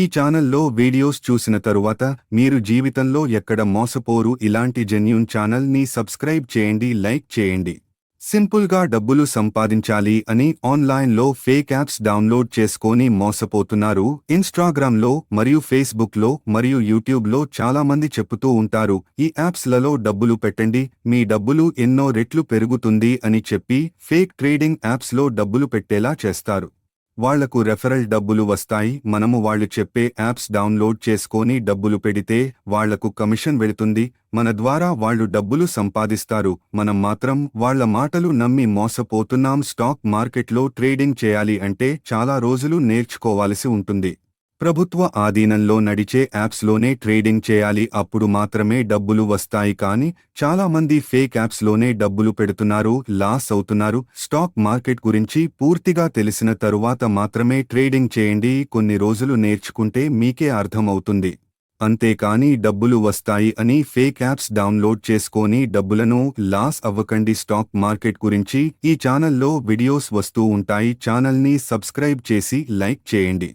ఈ ఛానల్లో వీడియోస్ చూసిన తరువాత మీరు జీవితంలో ఎక్కడ మోసపోరు ఇలాంటి జెన్యున్ ఛానల్ని సబ్స్క్రైబ్ చేయండి లైక్ చేయండి. సింపుల్గా డబ్బులు సంపాదించాలి అని ఆన్లైన్లో ఫేక్ యాప్స్ డౌన్లోడ్ చేసుకొని మోసపోతున్నారు. ఇన్స్టాగ్రామ్లో మరియు ఫేస్బుక్లో మరియు యూట్యూబ్లో చాలామంది చాలా మంది చెప్పుతూ ఉంటారు ఈ యాప్స్లలో డబ్బులు పెట్టండి మీ డబ్బులు ఎన్నో రెట్లు పెరుగుతుంది అని చెప్పి ఫేక్ ట్రేడింగ్ యాప్స్లో డబ్బులు పెట్టేలా చేస్తారు. వాళ్ళకు రెఫరల్ డబ్బులు వస్తాయి. మనము వాళ్ళు చెప్పే యాప్స్ డౌన్లోడ్ చేసుకొని డబ్బులు పెడితే వాళ్ళకు కమిషన్ వెళుతుంది. మన ద్వారా వాళ్ళు డబ్బులు సంపాదిస్తారు. మనం మాత్రం వాళ్ళ మాటలు నమ్మి మోసపోతున్నాం. స్టాక్ మార్కెట్లో ట్రేడింగ్ చేయాలి అంటే చాలా రోజులు నేర్చుకోవాల్సి ఉంటుంది. ప్రభుత్వ ఆధీనంలో నడిచే యాప్స్లోనే ట్రేడింగ్ చేయాలి అప్పుడు మాత్రమే డబ్బులు వస్తాయి కానీ చాలా మంది ఫేక్ యాప్స్లోనే డబ్బులు పెడుతున్నారు లాస్ అవుతున్నారు. స్టాక్ మార్కెట్ గురించి పూర్తిగా తెలిసిన తరువాత మాత్రమే ట్రేడింగ్ చేయండి కొన్ని రోజులు నేర్చుకుంటే మీకే అర్థమవుతుంది. అంతేకాని డబ్బులు వస్తాయి అని ఫేక్ యాప్స్ డౌన్లోడ్ చేసుకొని డబ్బులను లాస్ అవ్వకండి. స్టాక్ మార్కెట్ గురించి ఈ ఛానల్లో వీడియోస్ వస్తూ ఉంటాయి. ఛానల్ని సబ్స్క్రైబ్ చేసి లైక్ చేయండి.